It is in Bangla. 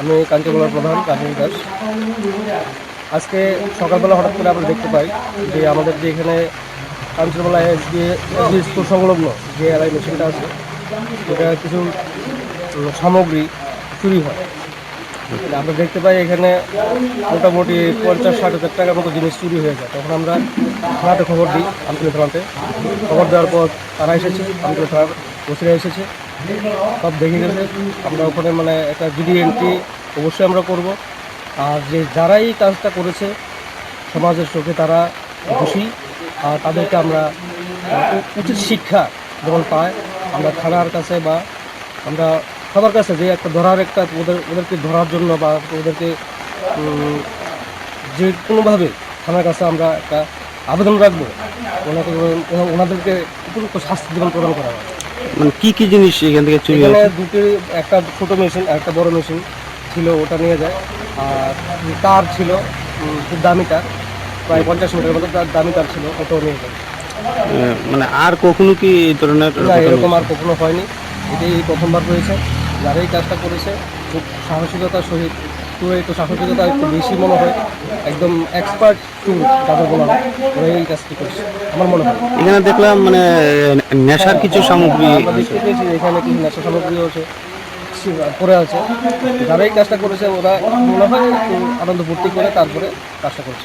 আমি কাঞ্চনগোলার প্রধান রাজীব দাস। আজকে সকালবেলা হঠাৎ করে আমরা দেখতে পাই যে আমাদের যে এখানে এসডি এসডি স্কুল সংলগ্ন যে এলআই মেশিনটা আছে এটা কিছু সামগ্রী চুরি হয়। আমরা দেখতে পাই এখানে মোটামুটি পঞ্চাশ, ষাট হাজার টাকার মতো জিনিস চুরি হয়ে যায়। তখন আমরা থানাতে খবর দিই আমতলী থানাতে। খবর দেওয়ার পর তারা এসেছে থানার ওসিরা এসেছে। সব দেখে গেছে আমরা ওখানে মানে একটা জিডি এন্ট্রি অবশ্যই আমরা করব। আর যে যারাই কাজটা করেছে, সমাজের চোখে তারা দোষী। আর তাদেরকে আমরা উচিত শিক্ষা যেমন পায়, আমরা থানার কাছে বা আমরা সবার কাছে যে একটা ধরার একটা ওদের, ওদেরকে ধরার জন্য বা ওদেরকে যে কোনোভাবে থানার কাছে আমরা একটা আবেদন রাখব, ওনাকে, ওনাদেরকে উপযুক্ত শাস্তি জীবন প্রদান করা হয় কি কি জিনিস এখান থেকে চুরি হয়েছে? দুটি একটা ছোটো মেশিন একটা বড় মেশিন ছিল ওটা নিয়ে যায়। আর তার ছিল খুব দামি তার প্রায় পঞ্চাশ মিটারের মতো তার দামি তার ছিল ওটাও নিয়ে যায়। মানে আর কখনো কি এই ধরনের এরকম আর কখনো হয়নি। এটাই প্রথমবার হয়েছে। যারা এই কাজটা করেছে খুব সাহসিকতার সহিত তো একটু সাহসিকতা একটু বেশি মনে হয়। একদম এক্সপার্ট টু যাদের বলা হয় এই কাজটি করছে আমার মনে হয়। এখানে দেখলাম মানে নেশার কিছু সামগ্রী এখানে কিছু নেশা সামগ্রী আছে করে আছে। যারা এই কাজটা করেছে ওরা মনে হয় একটু আনন্দ ভর্তি করে তারপরে কাজটা করছে।